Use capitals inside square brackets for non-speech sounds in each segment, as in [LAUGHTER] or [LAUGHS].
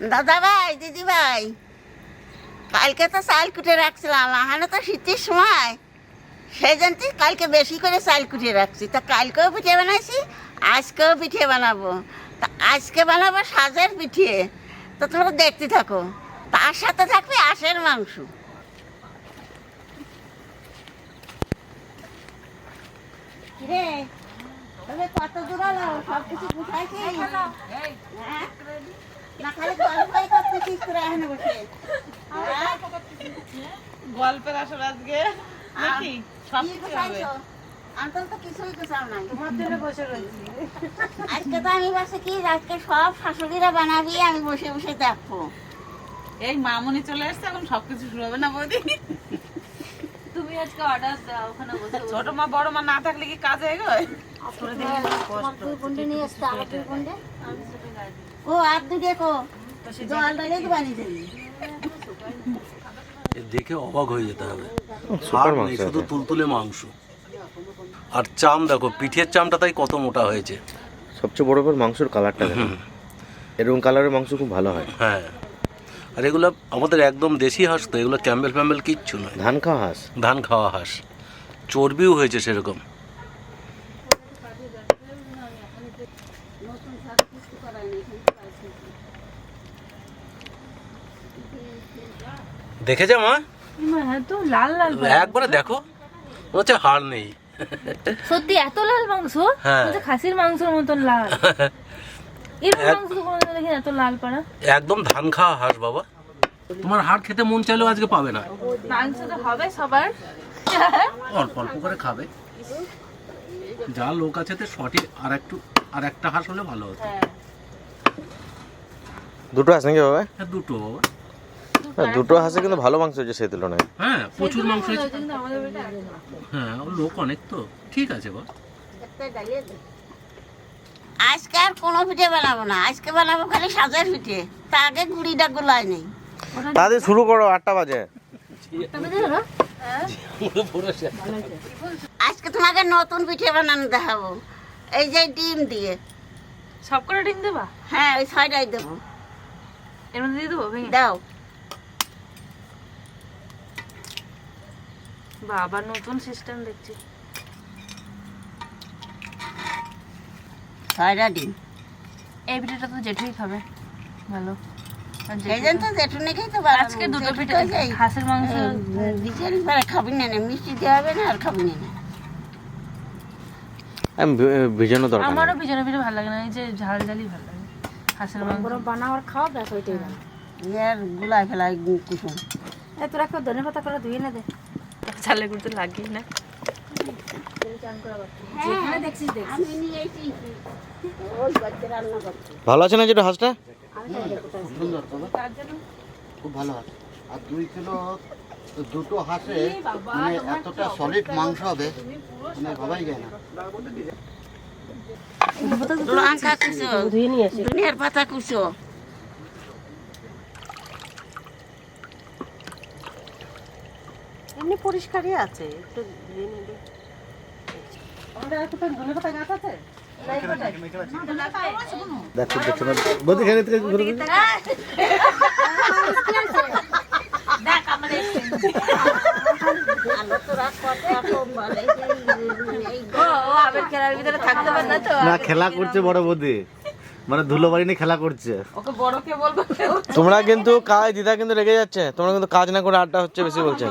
দাদা ভাই দিদি ভাই কালকে তো চাল কুটে রাখছিলাম এখানে তো শীতের সময়। সেই জন্য কালকে বেশি করে চাল কুটে রাখছি। তা কালকেও পিঠে বানাইছি আজকেও পিঠে বানাবো। তা আজকে বানাবো সাজের পিঠে। তো তোমরা দেখতে থাকো। তার সাথে থাকবে আশের মাংস। কিরে তবে কত দূর হলো সব কিছু গুছাইছি হ্যাঁ? না খালি গল্পই করতেছিস তোরা এখানে বসে হ্যাঁ? গল্পের আসর আজকে নাকি সব কিছু হবে গুছাইছো? তো কিছুই গুছাও নাই তোমার জন্য বসে রয়েছি আজকে তো আমি বসে কি আজকে সব শাশুড়িরা বানাবি আমি বসে বসে দেখব এই মামুনি চলে এসছে এখন সবকিছু শুরু হবে না বৌদি তুমি আজকে অর্ডার দাও ওখানে বসে ছোট মা বড় মা না থাকলে কি কাজ এগোয় ও আর দুটো কো দেখে অবাক হয়ে যেতে হবে। শুধু তুলতুলে মাংস। আর চাম দেখো পিঠের চামটা তাই কত মোটা হয়েছে। সবচেয়ে বড় ব্যাপার মাংসের কালারটা এরকম কালারের মাংস খুব ভালো হয়। হ্যাঁ। আর এগুলো আমাদের একদম দেশি হাঁস তো এগুলো ক্যাম্বেল ফ্যাম্বেল কিচ্ছু নয়। ধান খাওয়া হাঁস? ধান খাওয়া হাঁস। চর্বিও হয়েছে সেরকম। দেখেছে মা? হ্যাঁ লাল লাল একবারে দেখো। হচ্ছে হাড় নেই। সত্যি এত লাল মাংস? হ্যাঁ। বলছে খাসির মাংসের মতন লাল। এত লাল পাড়া। একদম ধান খাওয়া হাঁস বাবা। তোমার হাড় খেতে মন চাইলেও আজকে পাবে না। মাংস তো হবে সবার। অল্প অল্প করে খাবে। যা লোক আছে তো সঠিক আর একটু আর একটা হাঁস হলে ভালো হতো। দুটো হাঁস নাকি বাবা? হ্যাঁ দুটো বাবা। হ্যাঁ, দুটো হাঁসে কিন্তু ভালো মাংস হয়েছে সেই তুলনায়। হ্যাঁ প্রচুর মাংস হয়েছে। হ্যাঁ ও লোক অনেক তো। ঠিক আছে বা আজকে আর কোনো পিঠে বানাবো না। আজকে বানাবো খালি সাজের পিঠে। তা আগে গুড়িটা গুলাই নেই। তাদের শুরু করো আটটা বাজে। আজকে তোমাকে নতুন পিঠে বানানো দেখাবো। এই যে ডিম দিয়ে। সব করে ডিম দেবা? হ্যাঁ ওই ছয়টাই দেবো। এর মধ্যে দিয়ে দেবো দাও। বাবা নতুন সিস্টেম দেখছি। ছয়টা ডিম এই পিঠাটা তো জেঠুই খাবে। ভালো। আর আজকে দুটো পিঠে হাঁসের মাংস বিচারি পারে খাবি না না মিষ্টি দেওয়া হবে না আর খাবি না। না আমি ভিজানো দরকার আমারও নেই। বিজনে পিঠে ভালো লাগে না এই যে ঝাল ঝালই ভালো লাগে। হাঁসের মাংস। ইয়ার গুলাই ফেলাই কুসুম। চালে করতে লাগিয়ে না আমি নিয়ে এসেছি ওই বাচ্চা রান্না করছে ভালো আছে না যেটা হাঁসটা? খুব ভালো হয় আর দুই কিলো দুটো হাঁসে মানে এতটা সলিড মাংস হবে মানে ভাবাই যায় না। ধনিয়ার পাতা কুচো এমনি পরিষ্কারই আছে একটু ধুয়ে দেখো দেখো বদি খেলে থেকে ঘুরে না খেলা করছে বড় বৌদি। মানে ধুলো বাড়ি নিয়ে খেলা করছে। তোমরা কিন্তু কাজ দিদা কিন্তু রেগে যাচ্ছে। তোমরা কিন্তু কাজ না করে আড্ডা হচ্ছে বেশি বলছেন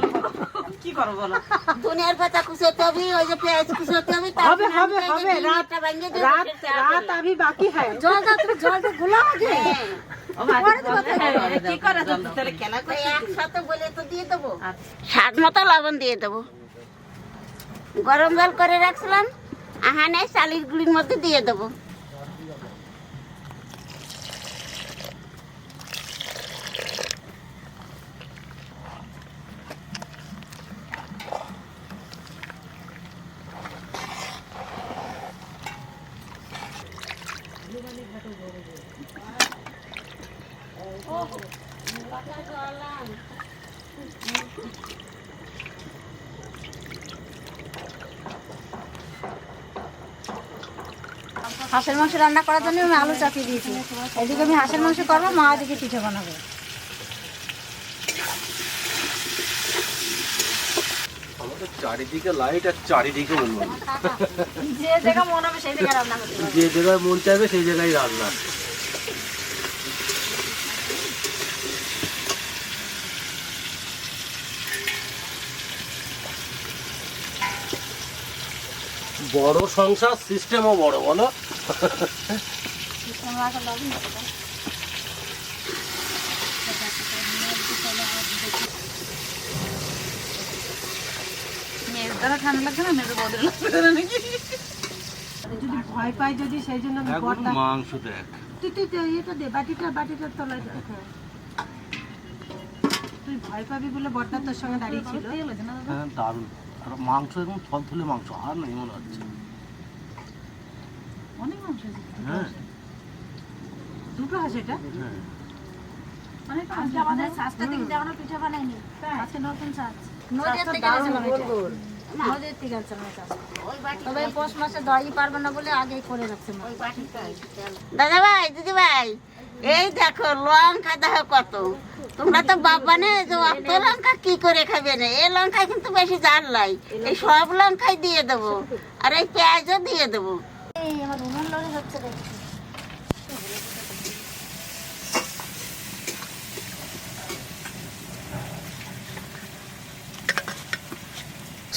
কি করব বলো ধনিয়ার পাতা কুচোতে হবে ওই যে পেঁয়াজ কুচোতে হবে হবে হবে হবে। রাত রাত রাত আমি বাকি হ্যাঁ জল দাও তুমি জল দিয়ে গুলো আগে। করা স্বাদ মতো লবণ দিয়ে দেবো। গরম জল করে রাখছিলাম আহানে চালির গুঁড়ির মধ্যে দিয়ে দেবো। হাঁসের মাংস রান্না করার জন্য আমি আলু চাপিয়ে দিয়েছি। এদিকে আমি হাঁসের মাংস করব মা পিঠে বানাবো। চারিদিকে লাইট আর চারিদিকে যে হবে সেই জায়গায় যে জায়গায় মন চাইবে সেই জায়গায় রান্না। বড় সংসার সিস্টেমও বড় বলো। মেয়ের দ্বারা ঠান্ডা লাগছে না? মেয়েদের বদলে লাগছে না নাকি? যদি ভয় পাই যদি সেই জন্য আমি মাংস দেখ। তুই তুই তুই এটা দে বাটিটা বাটিটার তলায়। তুই ভয় পাবি বলে তোর সঙ্গে? হ্যাঁ দারুণ। আর মাংস এরকম থলথলে মাংস আর নেই মনে হচ্ছে। অনেক মাংস হ্যাঁ। দুটো আছে এটা? হ্যাঁ। আজকে আমাদের শ্বাসটা থেকে যেমন পিঠে বানাইনি। আজকে নতুন শ্বাস নদীর থেকে নদীর থেকে গেছিলাম তবে পৌষ মাসে দই পারবে না বলে আগেই করে রাখছে দাদা ভাই দিদি ভাই। এই দেখো লঙ্কা দেখো কত। তোমরা তো বাবা নে যে অত লঙ্কা কি করে খাবে না? এই লঙ্কা কিন্তু বেশি জাল নাই। এই সব লঙ্কাই দিয়ে দেবো। আর এই পেঁয়াজও দিয়ে দেবো।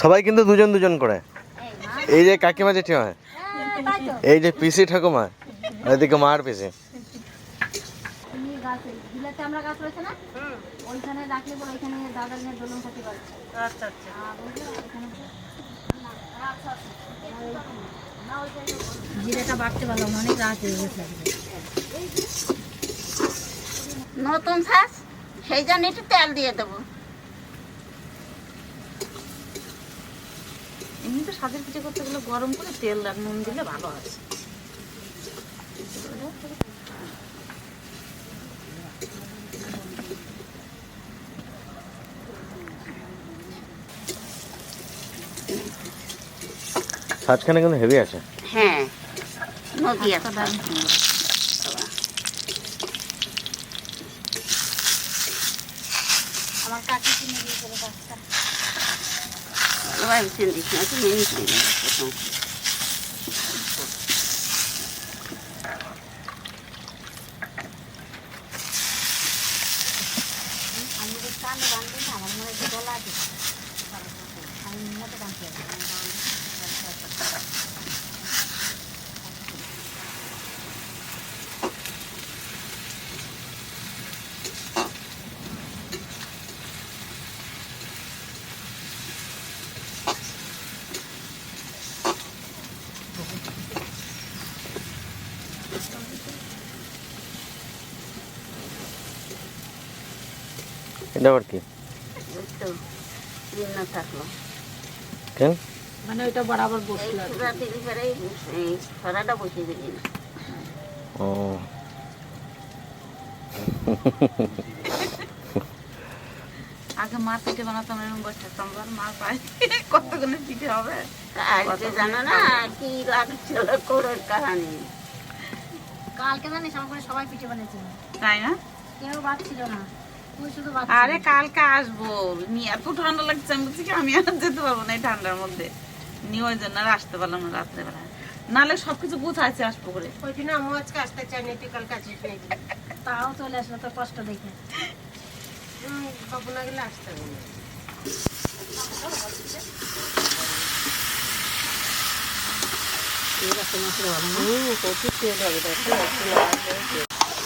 সবাই কিন্তু দুজন দুজন করে। এই যে কাকিমা জেঠি হয় হ্যাঁ, এই যে পিসি ঠাকুমা এদিকে মার পিসি। গাছ বিলাতে আমরা গাছ রয়েছে না? ওইখানে রাখলে পরে ওইখানে দোলন খাতে পারে আচ্ছা আচ্ছা। জিরেটা বাড়তে পারলাম অনেক রাত হয়ে গেছে নতুন শ্বাস সেই জন্য একটু তেল দিয়ে দেবো। এমনি তো স্বাদের পিঠে করতে গেলে গরম করে তেল আর নুন দিলে ভালো আছে সাজখানে কিন্তু হেভি আছে। হ্যাঁ নদী আছে। আমার কাকি কিনে দিয়েছিল গাছটা। সবাই চিন্তিস না তুমি নিয়ে নিয়ে প্রথম আমি যদি কানে বান্ধি না আমার মনে হয় গলা আছে আমি মতো বাঁধতে এটা আবার কি না থাকল। কেন? মানে ওইটা বরাবর বসল এই রাতে পরে এই ছড়াটা বসিয়ে দিলি ও। আগে মার পিঠে বানাতাম এরকম বসে থাকতাম। বল মার পায়ে [LAUGHS] কতগুলো পিঠে হবে? কালকে জানো না কি লাগছিল কোরের কাহানি? কালকে জানিস আমার করে সবাই পিঠে বানিয়েছিল তাই না? কেউ বাঁচছিল না। তুই শুধু বাদ আরে কালকে আসব। নিয়ে এত ঠান্ডা লাগছে আমি বলছি কি আমি আর যেতে পারব না এই ঠান্ডার মধ্যে। নিয়ে ওই জন্য আর আসতে পারলাম না রাত্রেবেলা নাহলে সবকিছু গুছাইছে আসব করে। ওই দিন আমি আজকে আসতে চাইনি তুই কালকে আসিস তাও চলে আসলো তো কষ্ট দেখে। কখন না? গেলে আসতে হবে না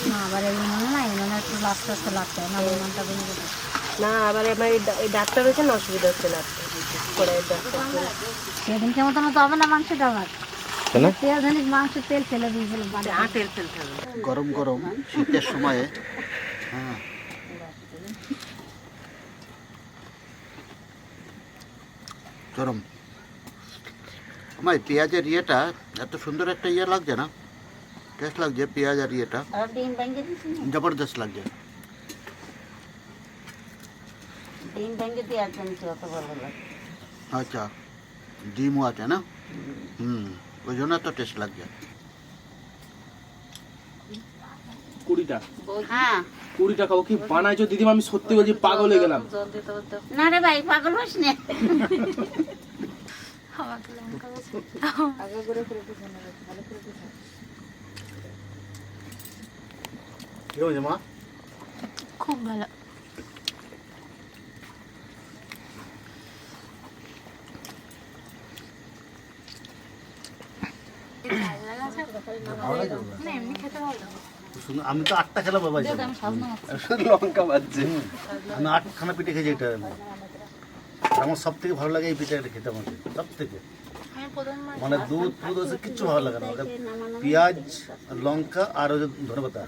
না আবার এই মনে না এই মনে একটু লাস্ট আস্তে লাগতে না মনটা আবার আমার এই ডা- এই ডাক্তার হয়েছে না অসুবিধা হচ্ছে না। পরে ডাক্তার সেদিনকে মতো মতো হবে না মাংসটা খাবে গরম গরম শীতের সময়ে। হ্যাঁ। গরম। আমার পেঁয়াজের ইয়েটা এত সুন্দর একটা ইয়ে লাগছে না? টেস্ট লাগছে পেঁয়াজ আর ইয়েটা। জবরদস্ত লাগছে। ডিম ভেঙে দেওয়ার জন্য অত ভালো লাগে। আচ্ছা ডিমও আছে না? হুম ওই জন্য এত টেস্ট লাগছে। কুড়িটা? হ্যাঁ। কুড়িটা খাব কি? বানাইছো দিদিমা আমি সত্যি বলছি পাগল হয়ে গেলাম। না রে ভাই পাগল হোস না। কি হয়েছে মা খুব ভালো আমি তো আটটা খেলা বাবা লঙ্কা বাজছে আমি আটখানা পিঠে খেয়েছি এটা আমার সব থেকে ভালো লাগে এই পিঠাটা খেতে আমাকে সব থেকে মানে দুধ ফুদ ওসব কিচ্ছু ভালো লাগে না পেঁয়াজ লঙ্কা আর ওই ধনে পাতা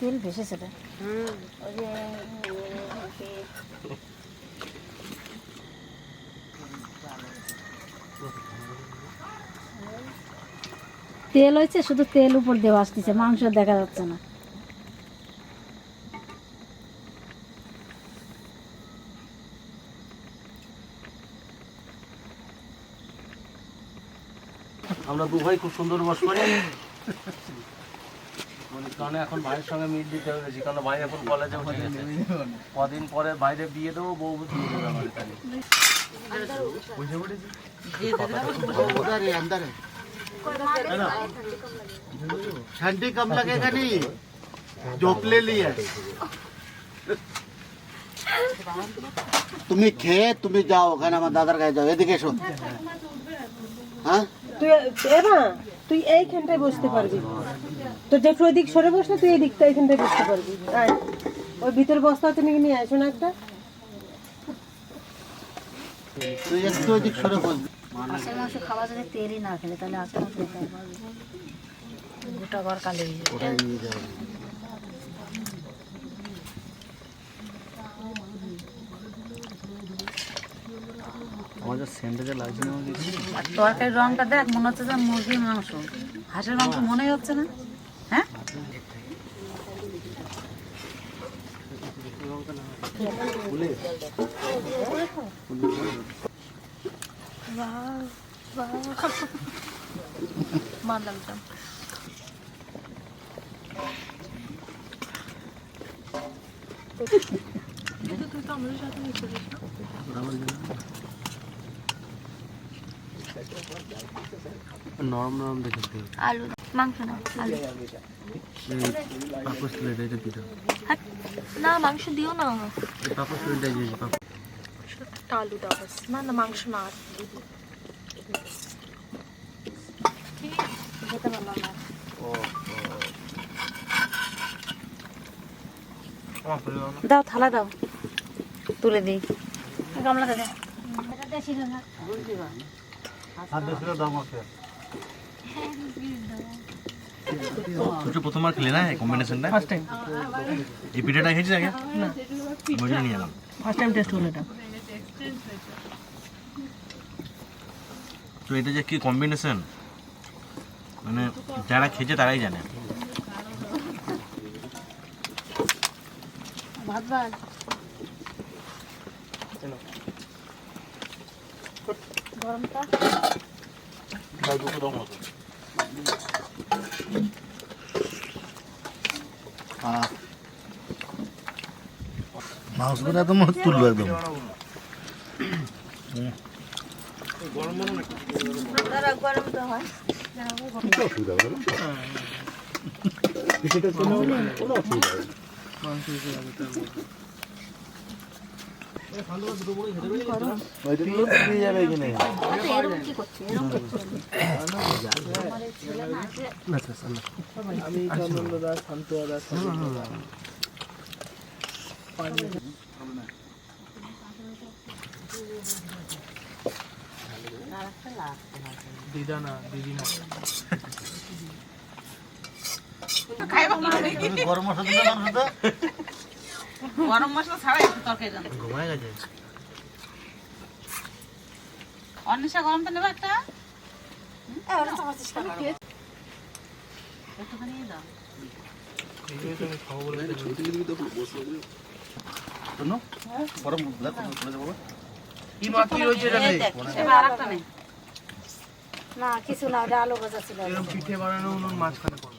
তেল ভেসেছে রে। তেল হয়েছে শুধু তেল উপর দেওয়া আসতেছে মাংস দেখা যাচ্ছে না। আমরা দু ভাই খুব সুন্দর বস করি মানে কারণ এখন ভাইয়ের সঙ্গে মিল দিতে হয়েছি কারণ ভাই এখন কলেজে উঠে গেছে কদিন পরে বাইরে বিয়ে দেবো বউ বিয়ে দেবে আমার এখানে उधर है अंदर है है ना ठंडी कम लगेगा नहीं जोपले लिए তুমি খেয়ে তুমি যাও ওখানে আমার দাদার কাছে যাও এদিকে এসো হ্যাঁ তুই এবা তুই এইখানটায় বসতে পারবি। তো জেঠু ওইদিক সরে বস না তুই এই দিকটা এইখানটায় বসতে পারবি। আয় ওই ভিতর বস্তা তুমি নিয়ে আসো না একটা। তুই একটু ওইদিক সরে মাংস খাওয়া যদি তেলই না খেলে তাহলে মাংস গোটা ঘর কালে হয়ে যাবে। ওটাই নিয়ে যাও আমাদের সেন্টারে লাগছে না আর তরকারির রংটা দেখ মনে হচ্ছে যে মুরগির মাংস। হাঁসের মাংস মনেই হচ্ছে না। হ্যাঁ? নরম নরম দেখেছি আলু মাংস না আলু। এটা পিঠা। না মাংস দিও না। দিয়েছি পাপস আলুটা বাস। না না মাংস না দাও থালা দাও। তুলে দিই। গামলাতে দে। তুমি প্রথমবার খেলে না এই কম্বিনেশনটা ফার্স্ট টাইম এই পিঠাটা খেয়েছিস আগে? না। ওই নিয়ে এলাম। ফার্স্ট টাইম টেস্ট হলো এটা। তো এটা যে কি কম্বিনেশন মানে যারা খেয়েছে তারাই জানে। ভাত ভাত গরমটা। মাংসগুলো একদম তুলবো একদম। এরকম কি করছে এরকম করছে আমি চন্দন দাস শান্ত দাস দিদা না দিদিমা তুমি গরম গরম মশলা ছাড়াই একটু তরকারি রান্না ঘুমায় গেছে। অনিশা গরম তো নেবে একটা একটুখানি দাও। না। কিছু না ওটা আলু ভাজা ছিল। পিঠে বানানো উনুন মাঝখানে করব